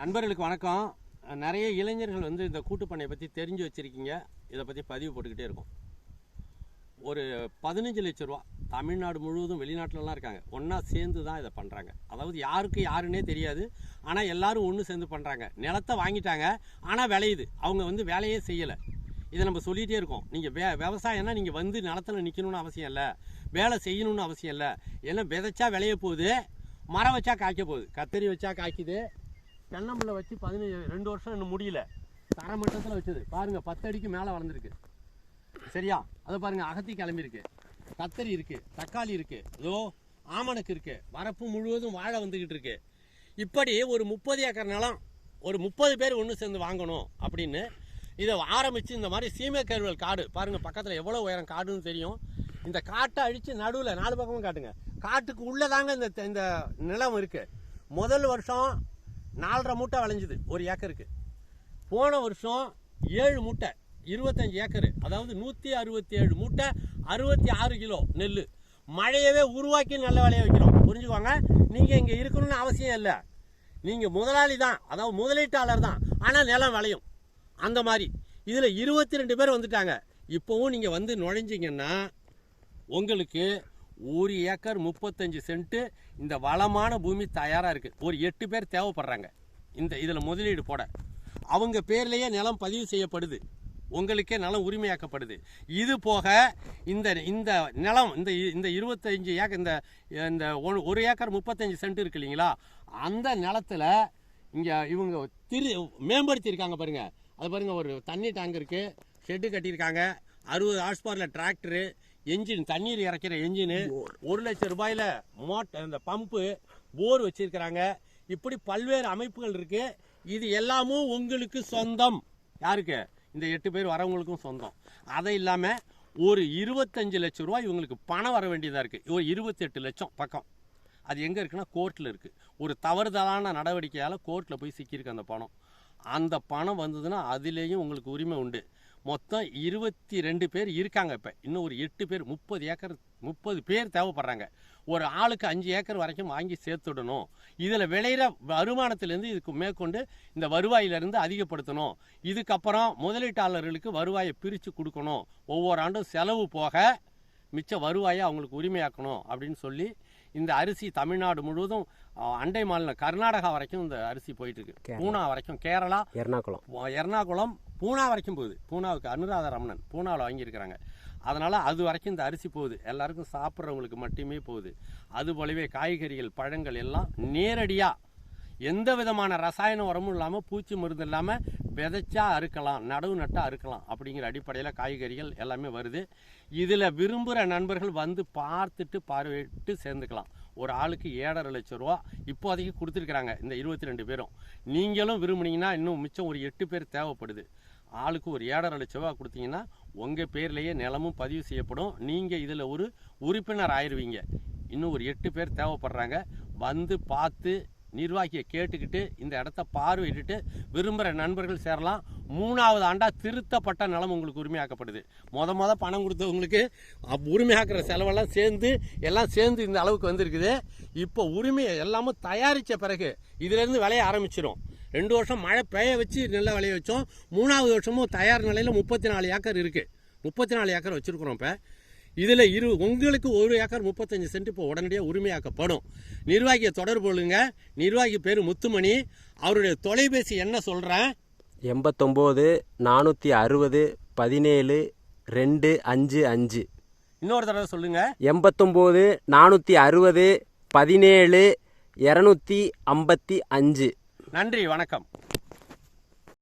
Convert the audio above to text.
நண்பர்களுக்கு வணக்கம். நிறைய இளைஞர்கள் வந்து இந்த கூட்டுப்பண்ணையை பற்றி தெரிஞ்சு வச்சுருக்கீங்க. இதை பற்றி பதிவு போட்டுக்கிட்டே இருக்கும். ஒரு பதினஞ்சு லட்ச ரூபா தமிழ்நாடு முழுவதும் வெளிநாட்டிலலாம் இருக்காங்க. ஒன்றா சேர்ந்து தான் இதை பண்ணுறாங்க அதாவது யாருக்கு யாருன்னே தெரியாது. ஆனால் எல்லாரும் ஒன்று சேர்ந்து பண்ணுறாங்க நிலத்தை வாங்கிட்டாங்க. ஆனால் விளையுது. அவங்க வந்து வேலையே செய்யலை. இதை நம்ம சொல்லிகிட்டே இருக்கோம். நீங்கள் வே விவசாயம்னா நீங்கள் வந்து நிலத்தில் நிற்கணும்னு அவசியம் இல்லை. வேலை செய்யணும்னு அவசியம் இல்லை. ஏன்னா விதைச்சா விளைய போகுது. மரம் வச்சா காய்க்க போகுது. கத்தரி வச்சா காய்க்குது. தென்னம்பிள்ளை வச்சு பதினஞ்சு ரெண்டு வருஷம் இன்னும் முடியல. தரமட்டத்தில் வச்சது. பாருங்கள் பத்து அடிக்கு மேலே வளர்ந்துருக்கு. சரியா? அதை பாருங்கள் அகத்தி கிளம்பியிருக்கு. கத்தரி இருக்குது தக்காளி இருக்குது இதோ ஆமணக்கு இருக்குது வரப்பு முழுவதும் வாழை வந்துக்கிட்டு இருக்கு. இப்படி ஒரு முப்பது ஏக்கர் நிலம் ஒரு முப்பது பேர் ஒன்று சேர்ந்து வாங்கணும் அப்படின்னு இதை ஆரம்பித்து இந்த மாதிரி சீமை கருவல் காடு. பாருங்கள் பக்கத்தில் எவ்வளோ உயரம் காடுன்னு தெரியும். இந்த காட்டை அழித்து நடுவில் நாலு பக்கமும் காட்டுங்க. காட்டுக்கு உள்ளே தாங்க இந்த இந்த நிலம் இருக்குது முதல் வருஷம் நாலரை மூட்டை விளைஞ்சுது ஒரு ஏக்கருக்கு. போன வருஷம் ஏழு மூட்டை இருபத்தஞ்சு ஏக்கரு. அதாவது நூற்றி அறுபத்தி ஏழு மூட்டை அறுபத்தி ஆறு கிலோ நெல் மழையவே உருவாக்கி நல்ல விளைய வைக்கிறோம். புரிஞ்சுக்கோங்க? நீங்கள் இங்கே இருக்கணும்னு அவசியம் இல்லை. நீங்கள் முதலாளி தான் அதாவது முதலீட்டாளர் தான். ஆனால் நிலம் விளையும். அந்த மாதிரி. இதில் இருபத்தி ரெண்டு பேர் வந்துட்டாங்க. இப்போவும் நீங்கள் வந்து நுழைஞ்சிங்கன்னா உங்களுக்கு ஒரு ஏக்கர் முப்பத்தஞ்சு சென்ட்டு இந்த வளமான பூமி தயாராக இருக்குது ஒரு எட்டு பேர் தேவைப்படுறாங்க. இந்த இதில் முதலீடு போட. அவங்க பேர்லேயே நிலம் பதிவு செய்யப்படுது. உங்களுக்கே நிலம் உரிமையாக்கப்படுது. இது போக இந்த இந்த நிலம் இந்த இந்த இருபத்தஞ்சு ஏக்கர் இந்த இந்த ஒரு- ஒரு ஏக்கர் முப்பத்தஞ்சு சென்ட் இருக்கு இல்லைங்களா? அந்த நிலத்தில் இங்கே இவங்க திரு மேம்படுத்தியிருக்காங்க பாருங்க. அது பாருங்க ஒரு தண்ணி டேங்க் இருக்குது ஷெட்டு கட்டியிருக்காங்க. அறுபது ஹார்ஸ்பவரில் டிராக்டரு என்ஜின் தண்ணீர் இறக்கிற என்ஜினு ஒரு லட்சம் ரூபாயில மோட்டர் இந்த பம்பு போர் வச்சிருக்கிறாங்க. இப்படி பல்வேறு அமைப்புகள் இருக்கு. இது எல்லாமும் உங்களுக்கு சொந்தம். யாருக்கு? இந்த எட்டு பேர் வரவங்களுக்கும் சொந்தம். அதை இல்லாமல் ஒரு இருபத்தஞ்சு லட்சம் ரூபாய் இவங்களுக்கு பணம் வர வேண்டியதாக இருக்குது ஒரு இருபத்தெட்டு லட்சம் பக்கம். அது எங்கே இருக்குன்னா கோர்ட்டில் இருக்குது ஒரு தவறுதலான நடவடிக்கையால் கோர்ட்டில் போய் சிக்கியிருக்கு அந்த பணம். அந்த பணம் வந்ததுன்னா அதுலேயும் உங்களுக்கு உரிமை உண்டு. மொத்தம் இருபத்தி ரெண்டு பேர் இருக்காங்க இப்போ. இன்னும் ஒரு எட்டு பேர் முப்பது ஏக்கர் முப்பது பேர் தேவைப்படுறாங்க. ஒரு ஆளுக்கு அஞ்சு ஏக்கர் வரைக்கும் வாங்கி சேர்த்துடணும். இதில் விளையிற வருமானத்திலேருந்து இதுக்கு மேற்கொண்டு இந்த வருவாயிலிருந்து அதிகப்படுத்தணும். இதுக்கப்புறம் முதலீட்டாளர்களுக்கு வருவாயை பிரித்து கொடுக்கணும். ஒவ்வொரு ஆண்டும் செலவு போக மிச்ச வருவாயை அவங்களுக்கு உரிமையாக்கணும் அப்படின்னு சொல்லி இந்த அரிசி தமிழ்நாடு முழுவதும் அண்டை மாநிலம் கர்நாடகா வரைக்கும் இந்த அரிசி போயிட்டு இருக்கு. பூனா வரைக்கும் கேரளா எர்ணாகுளம். எர்ணாகுளம் பூனா வரைக்கும் போகுது. பூனாவுக்கு அனுராதா ரமணன் பூனாவில் வாங்கியிருக்கிறாங்க. அதனால் அது வரைக்கும் இந்த அரிசி போகுது. எல்லாருக்கும் சாப்பிட்றவங்களுக்கு மட்டுமே போகுது. அது போலவே காய்கறிகள் பழங்கள் எல்லாம் நேரடியாக எந்த விதமான ரசாயன உரமும் இல்லாமல் பூச்சி மருந்து இல்லாமல் விதைச்சா அறுக்கலாம் நடவு நட்டால் அறுக்கலாம் அப்படிங்கிற அடிப்படையில் காய்கறிகள் எல்லாமே வருது. இதில் விரும்புகிற நண்பர்கள் வந்து பார்த்துட்டு பார்வையிட்டு சேர்ந்துக்கலாம். ஒரு ஆளுக்கு ஏழரை லட்சம் ரூபா இப்போதைக்கு கொடுத்துருக்குறாங்க இந்த இருபத்தி ரெண்டு பேரும். நீங்களும் விரும்புனீங்கன்னா இன்னும் மிச்சம் ஒரு எட்டு பேர் தேவைப்படுது. ஆளுக்கு ஒரு ஏழரை லட்ச ரூபா கொடுத்தீங்கன்னா உங்கள் பேர்லேயே நிலமும் பதிவு செய்யப்படும். நீங்கள் இதில் ஒரு உறுப்பினர் ஆயிருவீங்க. இன்னும் ஒரு எட்டு பேர் தேவைப்படுறாங்க. வந்து பார்த்து நிர்வாகியை கேட்டுக்கிட்டு இந்த இடத்த பார்வையிட்டு விரும்புகிற நண்பர்கள் சேரலாம். மூணாவது ஆண்டா திருத்தப்பட்ட நிலம் உங்களுக்கு உரிமையாக்கப்படுது. மொத மொத பணம் கொடுத்தவங்களுக்கு அப் உரிமையாக்குற செலவெல்லாம் சேர்ந்து எல்லாம் சேர்ந்து இந்த அளவுக்கு வந்திருக்குது. இப்போ உரிமையை எல்லாமும் தயாரித்த பிறகு இதுலேருந்து விளைய ஆரம்பிச்சிடும் ரெண்டு வருஷம் மழை பெய்ய வச்சு நல்லா விளைய வச்சோம். மூணாவது வருஷமும் தயார் நிலையில் முப்பத்தி நாலு ஏக்கர் இருக்குது முப்பத்தி நாலு ஏக்கர் வச்சுருக்குறோம் இப்போ. இதில் இரு உங்களுக்கு ஒரு ஏக்கர் முப்பத்தஞ்சு சென்ட் இப்போ உடனடியாக உரிமையாக்கப்படும். நிர்வாகியை தொடர்பு கொள்ளுங்க. நிர்வாகி பேர் முத்துமணி. அவருடைய தொலைபேசி என்ன சொல்கிறேன் எண்பத்தொம்போது நானூற்றி அறுபது பதினேழு ரெண்டு அஞ்சு அஞ்சு. இன்னொரு தடவை சொல்லுங்க. எண்பத்தொம்போது நானூற்றி அறுபது பதினேழு இரநூத்தி ஐம்பத்தி அஞ்சு. நன்றி வணக்கம்.